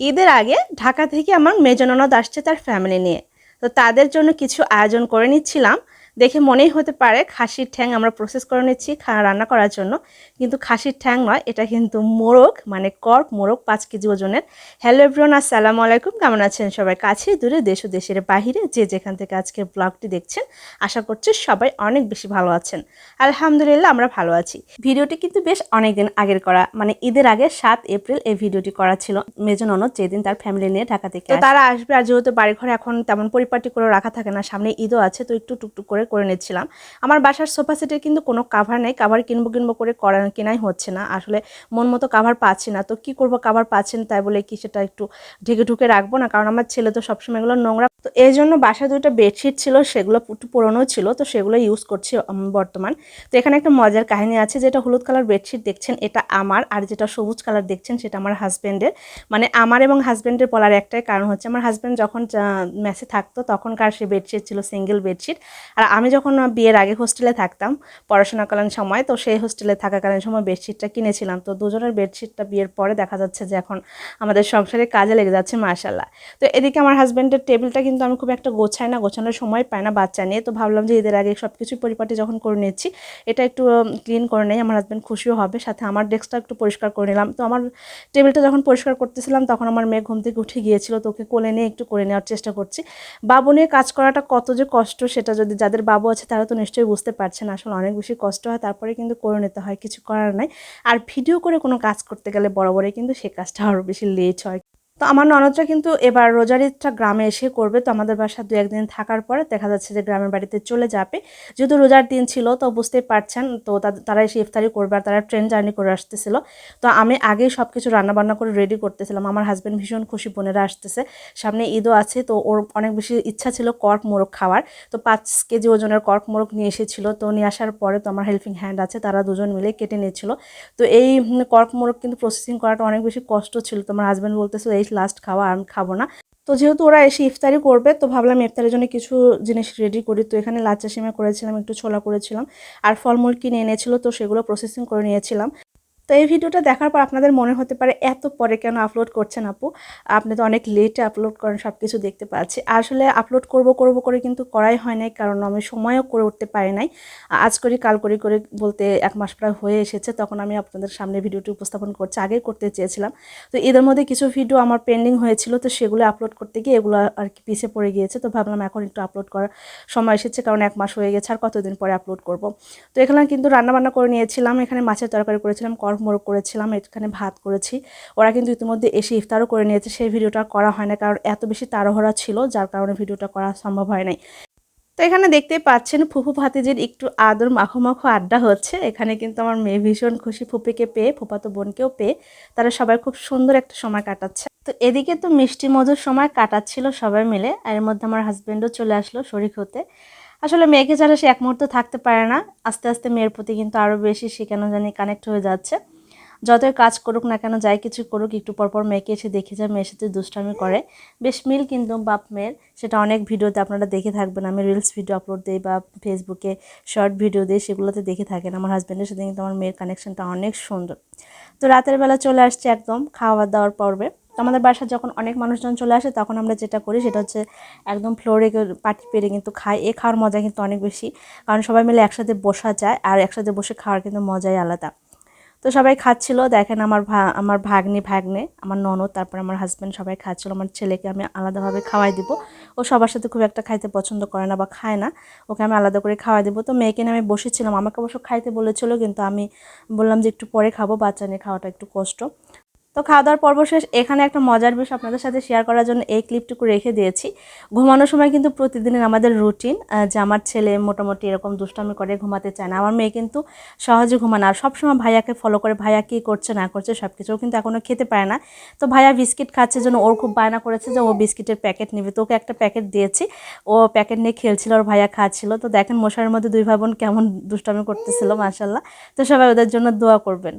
ঈদের আগে ঢাকা থেকে আমার মেজননদ আসছে তার ফ্যামিলি নিয়ে। তো তাদের জন্য কিছু আয়োজন করে নিচ্ছিলাম। দেখে মনেই হতে পারে খাসির ঠ্যাং আমরা প্রসেস করে নিচ্ছি রান্না করার জন্য। কিন্তু খাসির ঠ্যাং নয় এটা কিন্তু মোরগ মানে কর্ক মোরগ পাঁচ কেজি ওজনের। হ্যালো এভরিওন আসসালামু আলাইকুম। কেমন আছেন সবাই? কাছে দূরে দেশ ও দেশের বাহিরে যে যেখান থেকে আজকের ব্লগটি দেখছেন আশা করছি সবাই অনেক বেশি ভালো আছেন। আলহামদুলিল্লাহ আমরা ভালো আছি। ভিডিওটি কিন্তু বেশ অনেক দিন আগের করা মানে ঈদের আগে সাত এপ্রিল এই ভিডিওটি করা ছিল। মেজন ননদ যেদিন তার ফ্যামিলি নিয়ে ঢাকা থেকে তারা আসবে আর যেহেতু বাড়ি ঘরে এখন তেমন পরিপাটি করে রাখা থাকে না সামনে ঈদও আছে তো একটু টুকটুক করে করে করে নিচ্ছিলাম। আমার বাসার সোফা সেটের কিন্তু কোনো কাভার নেই। কাভার কিনবো কিনবো করে করা কেনাই হচ্ছে না। আসলে মন মতো কাভার পাচ্ছি না। তো কি করব কাভার পাচ্ছি না তাই বলে কি সেটা একটু ঢেকে ঢুকে রাখব না? কারণ আমার ছেলে তো সবসময় এগুলো নোংরা। তো এই জন্য বাসায় দুটো বেডশিট ছিল, সেগুলো একটু পুরনো ছিল। তো সেগুলো ইউজ করছি বর্তমান। তো এখানে একটা মজার কাহিনী আছে যেটা হলুদ কালার বেডশিট দেখছেন, এটা আমার। আর যেটা সবুজ কালার দেখছেন, সেটা আমার হাজব্যান্ডের মানে আমার এবং হাজব্যান্ডের বলার একটাই কারণ হচ্ছে, আমার হাজব্যান্ড যখন মেসে থাকতো, তখনকার সে বেডশিট ছিল সিঙ্গেল বেডশিট আর আমি যখন বিয়ের আগে হোস্টেলে থাকতাম, পড়াশোনাকালীন সময়, তো সেই হোস্টেলে থাকাকালীন সময় বেডশিটটা কিনেছিলাম। তো দুজনের বেডশিটটা বিয়ের পরে দেখা যাচ্ছে যে এখন আমাদের সংসারে কাজে লেগে যাচ্ছে মাশাল্লাহ তো এদিকে আমার হাজব্যান্ডের টেবিলটা কিন্তু আমি খুব একটা গোছাই না, গোছানোর সময় পাই না বাচ্চা নিয়ে। তো ভাবলাম যে ঈদের আগে সব কিছু পরিপাটি যখন করে নিচ্ছি, এটা একটু ক্লিন করে নেই, আমার হাজব্যান্ড খুশিও হবে। সাথে আমার ডেস্কটা একটু পরিষ্কার করে নিলাম। তো আমার টেবিলটা যখন পরিষ্কার করতেছিলাম, তখন আমার মেয়ে ঘুম থেকে উঠে গিয়েছিল। তো ওকে কোলে নিয়ে একটু করে নেওয়ার চেষ্টা করছি। বাবু নিয়ে কাজ করাটা কত যে কষ্ট, সেটা যদি যাদের বাবু আছে, তারা তো নিশ্চয়ই বুঝতে পারছেন আসলে অনেক বেশি কষ্ট হয়, তারপরে কিন্তু করে নিতে হয়, কিছু করার নাই। আর ভিডিও করে কোনো কাজ করতে গেলে বরাবরই কিন্তু সে কাজটা আরও বেশি লেট হয়। তো আমার ননদরা কিন্তু এবার রোজার ঈদটা গ্রামে এসে করবে। তো আমাদের বাসা দু একদিন থাকার পরে দেখা যাচ্ছে যে গ্রামের বাড়িতে চলে যাবে। যেহেতু রোজার দিন ছিল, তো বুঝতেই পারছেন, তো তারা এসে ইফতারি করবে আর তারা ট্রেন জার্নি করে আসতেছিল। তো আমি আগেই সব কিছু রান্নাবান্না করে রেডি করতেছিলাম। আমার হাজব্যান্ড ভীষণ খুশি বোনেরা আসতেছে। সামনে ঈদও আছে, তো ওর অনেক বেশি ইচ্ছা ছিল কর্ক মোরগ খাওয়ার। তো পাঁচ কেজি ওজনের কর্ক মোরগ নিয়ে এসেছিল। তো নিয়ে আসার পরে তো আমার হেল্পিং হ্যান্ড আছে, তারা দুজন মিলে কেটে নিয়েছিল। তো এই কর্ক মোরগ কিন্তু প্রসেসিং করাটা অনেক বেশি কষ্ট ছিল। তো আমার হাজব্যান্ড বলতেছিল, এই লাস্ট খাওয়া আর খাব না। তো যেহেতু ওরা এসে ইফতারি করবে, তো ভাবলাম ইফতারের জন্য কিছু জিনিস রেডি করি। তো এখানে লাচ্চা সিমে করেছিলাম, একটু ছোলা করেছিলাম, আর ফলমূল কিনে এনেছিল, তো সেগুলো প্রসেসিং করে নিয়েছিলাম। তো এই ভিডিওটা দেখার পর আপনাদের মনে হতে পারে, এত পরে কেন আপলোড করছেন আপু? আপনি তো অনেক লেটে আপলোড করেন সব কিছু দেখতে পাচ্ছি। আসলে আপলোড করব করব করে কিন্তু করাই হয় নাই, কারণ আমি সময়ও করে উঠতে পারি নাই। আজ করি, কাল করি, করে বলতে এক মাস প্রায় হয়ে এসেছে, তখন আমি আপনাদের সামনে ভিডিওটি উপস্থাপন করছি আগে করতে চেয়েছিলাম। তো এদের মধ্যে কিছু ভিডিও আমার পেন্ডিং হয়েছিল, তো সেগুলো আপলোড করতে গিয়ে এগুলো আর কি পিছিয়ে পড়ে গিয়েছে, তো ভাবলাম এখন একটু আপলোড করার সময় এসেছে, কারণ এক মাস হয়ে গেছে, আর কতদিন পরে আপলোড করব? তো এখানে কিন্তু রান্নাবান্না করে নিয়েছিলাম, এখানে মাছের তরকারি করেছিলাম করক মোরগ করেছিলাম, এখানে ভাত করেছি। ওরা কিন্তু ইতিমধ্যে এসে ইফতারও করে নিয়েছে, সেই ভিডিওটা করা হয় না কারণ এত বেশি তাড়াহুড়া ছিল, যার কারণে ভিডিওটা করা সম্ভব হয় নাই। তো এখানে দেখতে পাচ্ছেন ফুফু ভাতিজির একটু আদর মাখো মাখো আড্ডা হচ্ছে। এখানে কিন্তু আমার মেয়ে ভীষণ খুশি ফুপিকে পেয়ে ফুপাতো বোনকেও পেয়ে, তারা সবাই খুব সুন্দর একটা সময় কাটাচ্ছে। তো এদিকে তো মিষ্টি মধুর সময় কাটাচ্ছিল সবাই মিলে, আর এর মধ্যে আমার হাজবেন্ডও চলে আসলো শরিক হতে। আসলে মেয়েকে ছাড়া সে এক মুহূর্ত থাকতে পারে না, আস্তে আস্তে মেয়ের প্রতি কিন্তু আরও বেশি সে কেন জানি কানেক্ট হয়ে যাচ্ছে। যতই কাজ করুক না কেন, যাই কিছু করুক, একটু পরপর মেয়েকে এসে দেখে যায়, মেয়ের সাথে দুষ্টামি করে। বেশ মিল কিন্তু বাপ মেয়ের, সেটা অনেক ভিডিওতে আপনারা দেখে থাকবেন। আমি রিলস ভিডিও আপলোড দিই বা ফেসবুকে শর্ট ভিডিও দিই, সেগুলোতে দেখে থাকেন। আমার হাজব্যান্ডের সাথে কিন্তু আমার মেয়ের কানেকশনটা অনেক সুন্দর। তো রাতের বেলা চলে আসছে একদম খাওয়া দাওয়ার পর্বে আমাদের বাসায় যখন অনেক মানুষজন চলে আসে, তখন আমরা যেটা করি, সেটা হচ্ছে একদম ফ্লোরে পাটি পেরে কিন্তু খাই। এ খাওয়ার মজা কিন্তু অনেক বেশি। কারণ সবাই মিলে একসাথে বসা যায়, আর একসাথে বসে খাওয়ার কিন্তু মজাই আলাদা। তো সবাই খাচ্ছিল, দেখেন আমার ভা, আমার ভাগ্নে ভাগ্নে, আমার ননদ, তারপর আমার হাজব্যান্ড সবাই খাচ্ছিল, আমার ছেলেকে আমি আলাদাভাবে খাওয়াই দিব। ও সবার সাথে খুব একটা খাইতে পছন্দ করে না বা খায় না, ওকে আমি আলাদা করে খাওয়াই দিব। তো মেয়েকে নিয়ে আমি বসেছিলাম, আমাকে অবশ্য খাইতে বলেছিল, কিন্তু আমি বললাম যে একটু পরে খাব, বাচ্চা নিয়ে খাওয়াটা একটু কষ্ট। তো খাওয়া দাওয়ার পর্ব শেষ। এখানে একটা মজার বিষয় আপনাদের সাথে শেয়ার করার জন্য এই ক্লিপটুকু রেখে দিয়েছি। ঘুমানোর সময় কিন্তু প্রতিদিনের আমাদের রুটিন যে আমার ছেলে মোটামুটি এরকম দুষ্টামি করে, ঘুমাতে চায় না। আমার মেয়ে কিন্তু সহজে ঘুমানো আর সবসময় ভাইয়াকে ফলো করে, ভাইয়া কী করছে, না করছে সব কিছু কিন্তু এখনও খেতে পারে না। তো ভাইয়া বিস্কিট খাচ্ছে জন্য ওর খুব বায়না করেছে যে ও বিস্কিটের প্যাকেট নেবে। তো ওকে একটা প্যাকেট দিয়েছি। ও প্যাকেট নিয়ে খেলছিল, ওর ভাইয়া খাচ্ছিল। তো দেখেন মশারের মধ্যে দুই ভাই বোন কেমন দুষ্টামি করতেছিল মাসাল্লাহ তো সবাই ওদের জন্য দোয়া করবেন।